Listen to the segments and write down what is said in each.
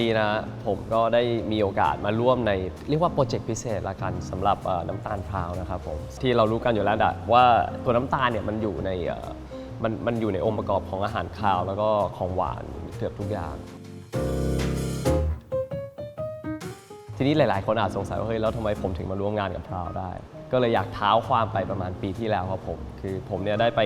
นี้นะผมก็ได้มีโอกาสมาร่วมใน เรียกว่าโปรเจกต์พิเศษละกันสำหรับน้ำตาลพราวนะครับผมที่เรารู้กันอยู่แล้วอะว่าตัวน้ำตาลเนี่ยมันอยู่ในมันมันอยู่ในองค์ประกอบของอาหารคาวแล้วก็ของหวานเกือบทุกอย่าง ทีนี้หลาย ๆ คนอาจสงสัยว่าเฮ้ยแล้วทำไมผมถึงมาร่วมงานกับพราวได้ ก็เลยอยากเท้าความไปประมาณปีที่แล้วครับผม คือผมเนี่ยได้ไป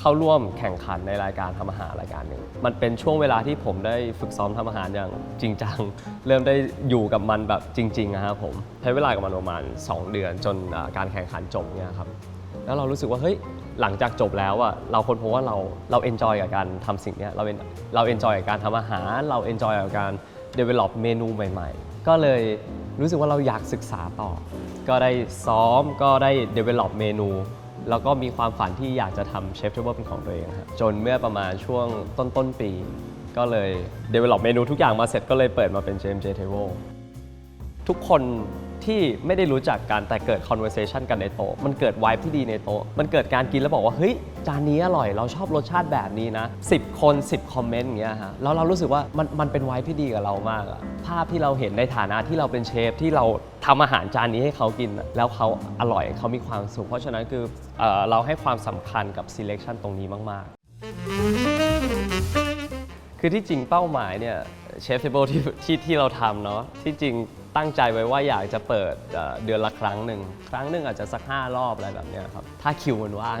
เข้าร่วมแข่งขันในรายการทำอาหารรายการหนึ่ง มันเป็นช่วงเวลาที่ผมได้ฝึกซ้อมทำอาหารอย่างจริงจัง เริ่มได้อยู่กับมันแบบจริงๆนะครับผม ใช้เวลากับมันประมาณ 2 เดือนจนการแข่งขันจบเนี่ยครับ แล้วเรารู้สึกว่าเฮ้ยหลังจากจบแล้วอะเราคนพบว่าเราเราเอนจอยกับการทำสิ่งนี้เราเราเอนจอยกับการทำอาหาร เราเอนจอยกับการ develop เมนูใหม่ ๆ ก็เลยรู้สึกว่าเราอยากศึกษาต่อ ก็ได้ซ้อมก็ได้ develop เมนู แล้วก็มีความฝันที่อยากจะทำเชฟเทเบิลเป็นของตัวเองครับจนเมื่อประมาณช่วงต้นต้นๆปี ก็เลย develop เมนูทุกอย่างมาเสร็จก็เลยเปิดมาเป็น JMJ Table ทุกคน ที่ไม่ได้รู้จักกันแต่เกิด conversation กันในโต๊ะมันเกิด vibe ที่ดีในโต๊ะมันเกิดการกินแล้วบอกว่าเฮ้ยจานนี้อร่อยเราชอบรสชาติแบบนี้นะ 10 คน 10 คอมเมนต์อย่างเงี้ยฮะแล้วเรารู้สึกว่ามันมันเป็น vibe ที่ดีกับเรามากอะภาพที่เราเห็นในฐานะที่เราเป็นเชฟที่เราทำอาหารจานนี้ให้เขากิน แล้วเขาอร่อยเขามีความสุขเพราะฉะนั้นคือเออเราให้ความสำคัญกับ selection ตรงนี้มาก ๆ คือที่จริงเป้าหมายเนี่ยเชฟเทเบิลที่ที่ที่เราทำเนาะที่จริง ตั้งใจไว้ว่าอยากจะเปิดเดือนละครั้งหนึ่งครั้งหนึ่งอาจจะสัก 5 รอบอะไรแบบนี้ครับถ้าคิวมันว่าง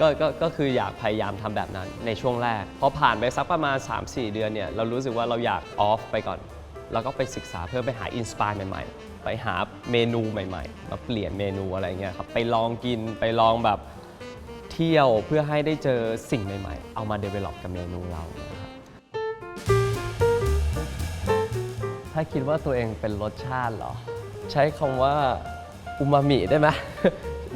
ก็ก็ก็คืออยากพยายามทำแบบนั้นในช่วงแรกพอผ่านไปสักประมาณ 3-4 เดือนเนี่ยเรารู้สึกว่าเราอยากออฟไปก่อนแล้วก็ไปศึกษาเพื่อไปหาอินสปายใหม่ๆ ไปหาเมนูใหม่ๆมาเปลี่ยนเมนูอะไรเงี้ยครับไปลองกินไปลองแบบเที่ยวเพื่อให้ได้เจอสิ่งใหม่ๆ เอามา develop กับเมนูเรา ถ้าคิดว่าตัวเองเป็นรสชาติเหรอ ใช้คำว่าอูมามิได้ไหม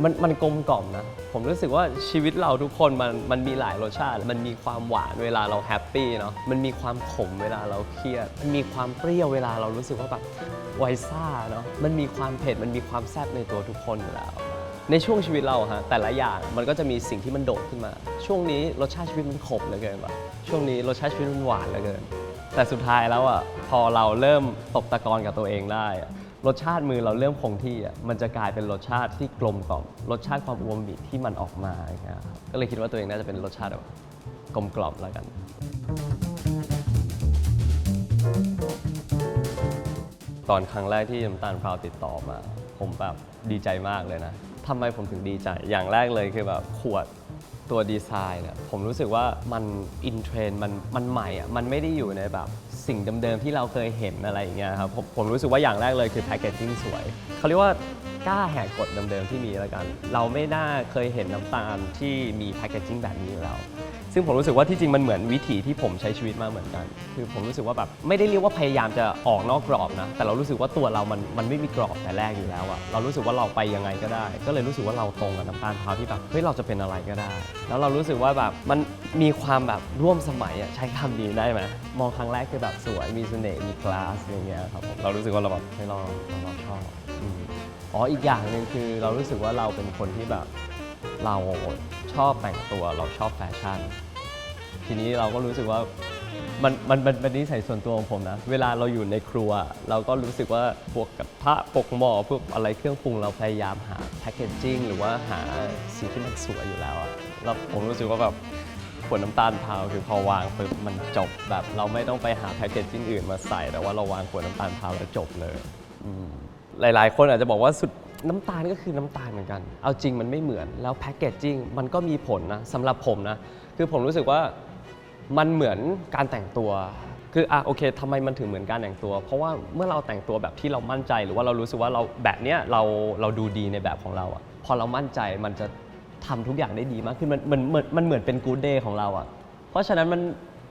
มันมันกลมกล่อมนะ ผมรู้สึกว่าชีวิตเราทุกคนมันมันมีหลายรสชาติ มันมีความหวานเวลาเราแฮปปี้เนาะ มันมีความขมเวลาเราเครียด มันมีความเปรี้ยวเวลาเรารู้สึกว่าแบบไวซ่าเนาะ มันมีความเผ็ด มันมีความแซ่บในตัวทุกคนอยู่แล้ว ในช่วงชีวิตเราฮะแต่ละอย่างมันก็จะมีสิ่งที่มันโดดขึ้นมา ช่วงนี้รสชาติชีวิตมันขมเหลือเกินว่ะช่วงนี้รสชาติชีวิตมันหวานเหลือเกิน แต่สุดท้ายแล้วอะพอเราเริ่มตบตะกอนกับตัวเองได้อะรสชาติมือเราเริ่มคงที่อะมันจะกลายเป็นรสชาติที่กลมกล่อมรสชาติความอูมามิที่มันออกมาอย่างเงี้ยครับก็เลยคิดว่าตัวเองน่าจะเป็นรสชาติแบบกลมกล่อมแล้วกัน ตอนครั้งแรกที่น้ำตาลพราวติดต่อมา ผมแบบดีใจมากเลยนะทำไมผมถึงดีใจ อย่างแรกเลยคือแบบขวด ตัวดีไซน์เนี่ยผมรู้สึกว่ามันอินเทรนมันมันใหม่อะมันไม่ได้อยู่ในแบบสิ่งเดิมๆที่เราเคยเห็นอะไรอย่างเงี้ยครับผมผมรู้สึกว่าอย่างแรกเลยคือแพคเกจจิ้งสวยเขาเรียกว่ากล้าแหกกฎเดิมๆที่มีแล้วกัน เราไม่น่าเคยเห็นน้ำตาลที่มีแพคเกจจิ้งแบบนี้อยู่แล้ว ซึ่งผมรู้สึกว่าที่จริงมันเหมือนวิถีที่ผมใช้ชีวิตมาเหมือนกัน คือผมรู้สึกว่าแบบไม่ได้เรียกว่าพยายามจะออกนอกกรอบนะ แต่เรารู้สึกว่าตัวเรามันมันไม่มีกรอบแต่แรกอยู่แล้วอะเรารู้สึกว่าเราไปยังไงก็ได้ ก็เลยรู้สึกว่าเราตรงกับน้ำตาลพร้าที่แบบเฮ้ยเราจะเป็นอะไรก็ได้ แล้วเรารู้สึกว่าแบบมันมีความแบบร่วมสมัยอะใช้คำนี้ได้ไหมมองครั้งแรกคือแบบสวยมีเสน่ห์มีคลาสอย่างเงี้ยครับผมเรารู้สึกว่าเราแบบเฮ้เราเราชอบอ๋ออีกอย่างหนึ่งคือเรารู้สึกว่าเราเป็นคนที่แบบเราชอบแต่งตัวเราชอบแฟชั่น ทีนี้เราก็รู้สึกว่ามันมันมันเป็นนิสัยส่วนตัวของผมนะ เวลาเราอยู่ในครัว เราก็รู้สึกว่าพวกกระทะปกหม้อพวกอะไรเครื่องปรุงเราพยายามหาแพคเกจจิ้งหรือว่าหาสีที่มันสวยอยู่แล้วอะแล้วผมรู้สึกว่าแบบขวดน้ำตาลพาวคือพอวางปุ๊บมันจบแบบเราไม่ต้องไปหาแพคเกจจิ้งอื่นมาใส่แต่ว่าเราวางขวดน้ำตาลพาวแล้วจบเลยอืมหลาย ๆ คนอาจจะบอกว่าสุดน้ำตาลก็คือน้ำตาลเหมือนกัน เอาจริงมันไม่เหมือนแล้วแพคเกจจิ้งมันก็มีผลนะสำหรับผมนะ คือผมรู้สึกว่ามันเหมือนการแต่งตัว คืออะโอเคทำไมมันถึงเหมือนการแต่งตัว เพราะว่าเมื่อเราแต่งตัวแบบที่เรามั่นใจ หรือว่าเรารู้สึกว่าเราแบบเนี้ยเราเราดูดีในแบบของเราอะพอเรามั่นใจมันจะทำทุกอย่างได้ดีมากขึ้นมันมันมันมันเหมือนเป็นกู๊ดเดย์ของเราอะเพราะฉะนั้นมัน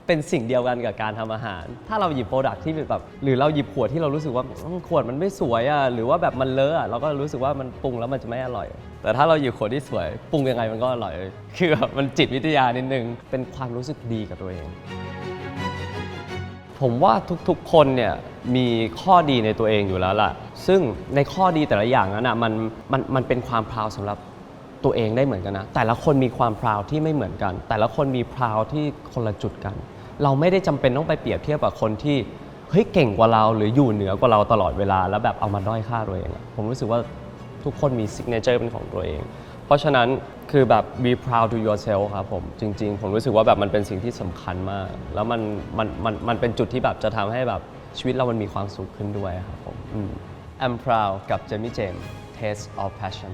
เป็นสิ่งเดียวกันกับการทำอาหาร ถ้าเราหยิบโปรดักที่แบบหรือเราหยิบขวดที่เรารู้สึกว่าอืมขวดมันไม่สวยอะหรือว่าแบบมันเลอะอะเราก็รู้สึกว่ามันปรุงแล้วมันจะไม่อร่อย แต่ถ้าเราหยิบขวดที่สวยปรุงยังไงมันก็อร่อย คือแบบมันจิตวิทยานิดนึง เป็นความรู้สึกดีกับตัวเอง ผมว่าทุกๆ คนเนี่ยมีข้อดีในตัวเองอยู่แล้วล่ะ ซึ่งในข้อดีแต่ละอย่างนั้นอะมันมันมันเป็นความพราวสำหรับตัวเองได้เหมือนกันนะ แต่ละคนมีความพราวที่ไม่เหมือนกัน แต่ละคนมีพราวที่คนละจุดกัน เราไม่ได้จำเป็นต้องไปเปรียบเทียบกับคนที่เฮ้ยเก่งกว่าเราหรืออยู่เหนือกว่าเราตลอดเวลาแล้วแบบเอามาด้อยค่าตัวเองอะผมรู้สึกว่าทุกคนมี signature เป็นของตัวเอง เพราะฉะนั้นคือแบบ be proud to yourself ครับผม จริง ๆ ผมรู้สึกว่าแบบมันเป็นสิ่งที่สำคัญมาก แล้วมันมันมันมันเป็นจุดที่แบบจะทำให้แบบชีวิตเรามันมีความสุขขึ้นด้วยครับผมอืม I'm proud กับ Jamie James Taste of Passion